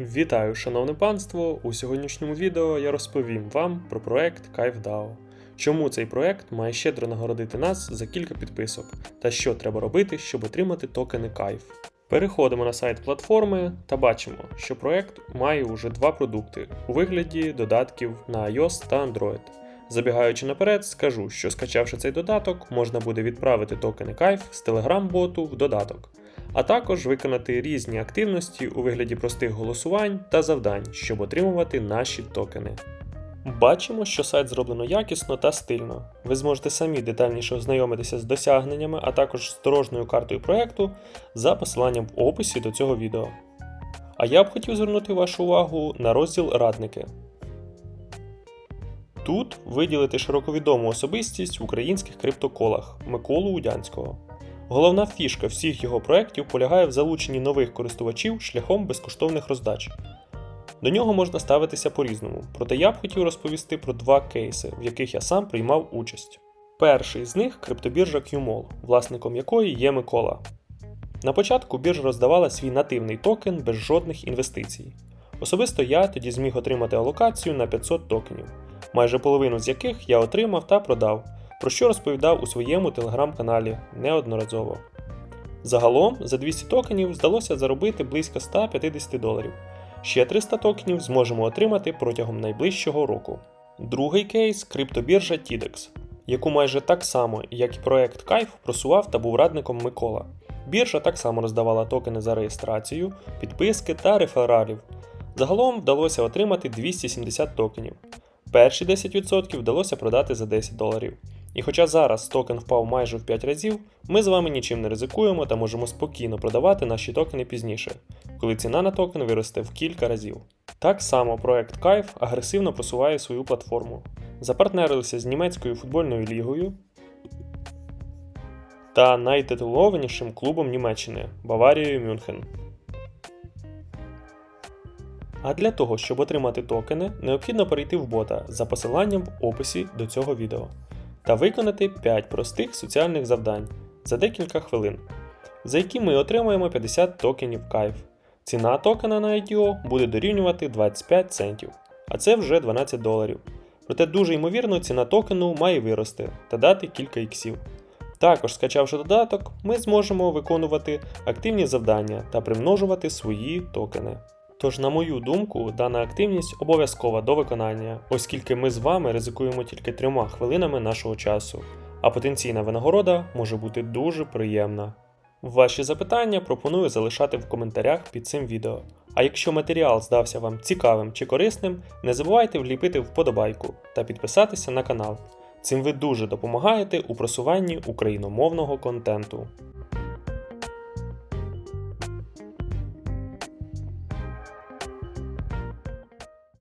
Вітаю, шановне панство! У сьогоднішньому відео я розповім вам про проект KайфDAO. Чому цей проект має щедро нагородити нас за кілька підписок, та що треба робити, щоб отримати токени Кайф. Переходимо на сайт платформи та бачимо, що проект має уже два продукти у вигляді додатків на iOS та Android. Забігаючи наперед, скажу, що скачавши цей додаток, можна буде відправити токени Кайф з Telegram-боту в додаток, а також виконати різні активності у вигляді простих голосувань та завдань, щоб отримувати наші токени. Бачимо, що сайт зроблено якісно та стильно. Ви зможете самі детальніше ознайомитися з досягненнями, а також з дорожньою картою проекту за посиланням в описі до цього відео. А я б хотів звернути вашу увагу на розділ Радники. Тут виділити широковідому особистість в українських криптоколах Миколу Удянського. Головна фішка всіх його проєктів полягає в залученні нових користувачів шляхом безкоштовних роздач. До нього можна ставитися по-різному, проте я б хотів розповісти про два кейси, в яких я сам приймав участь. Перший з них криптобіржа QMOL, власником якої є Микола. На початку біржа роздавала свій нативний токен без жодних інвестицій. Особисто я тоді зміг отримати алокацію на 500 токенів, майже половину з яких я отримав та продав, про що розповідав у своєму телеграм-каналі неодноразово. Загалом за 200 токенів вдалося заробити близько 150 доларів. Ще 300 токенів зможемо отримати протягом найближчого року. Другий кейс криптобіржа TIDEX, яку майже так само, як і проект Кайф, просував та був радником Микола. Біржа так само роздавала токени за реєстрацію, підписки та рефералів. Загалом вдалося отримати 270 токенів. Перші 10% вдалося продати за 10 доларів. І хоча зараз токен впав майже в 5 разів, ми з вами нічим не ризикуємо та можемо спокійно продавати наші токени пізніше, коли ціна на токен виросте в кілька разів. Так само проект Кайф агресивно просуває свою платформу. Запартнерилися з німецькою футбольною лігою та найтитулованішим клубом Німеччини Баварією Мюнхен. А для того, щоб отримати токени, необхідно перейти в бота за посиланням в описі до цього відео та виконати 5 простих соціальних завдань за декілька хвилин, за які ми отримаємо 50 токенів кайф. Ціна токена на ITO буде дорівнювати 25 центів, а це вже 12 доларів. Проте дуже ймовірно ціна токену має вирости та дати кілька іксів. Також, скачавши додаток, ми зможемо виконувати активні завдання та примножувати свої токени. Тож, на мою думку, дана активність обов'язкова до виконання, оскільки ми з вами ризикуємо тільки трьома хвилинами нашого часу, а потенційна винагорода може бути дуже приємна. Ваші запитання пропоную залишати в коментарях під цим відео. А якщо матеріал здався вам цікавим чи корисним, не забувайте вліпити вподобайку та підписатися на канал. Цим ви дуже допомагаєте у просуванні україномовного контенту.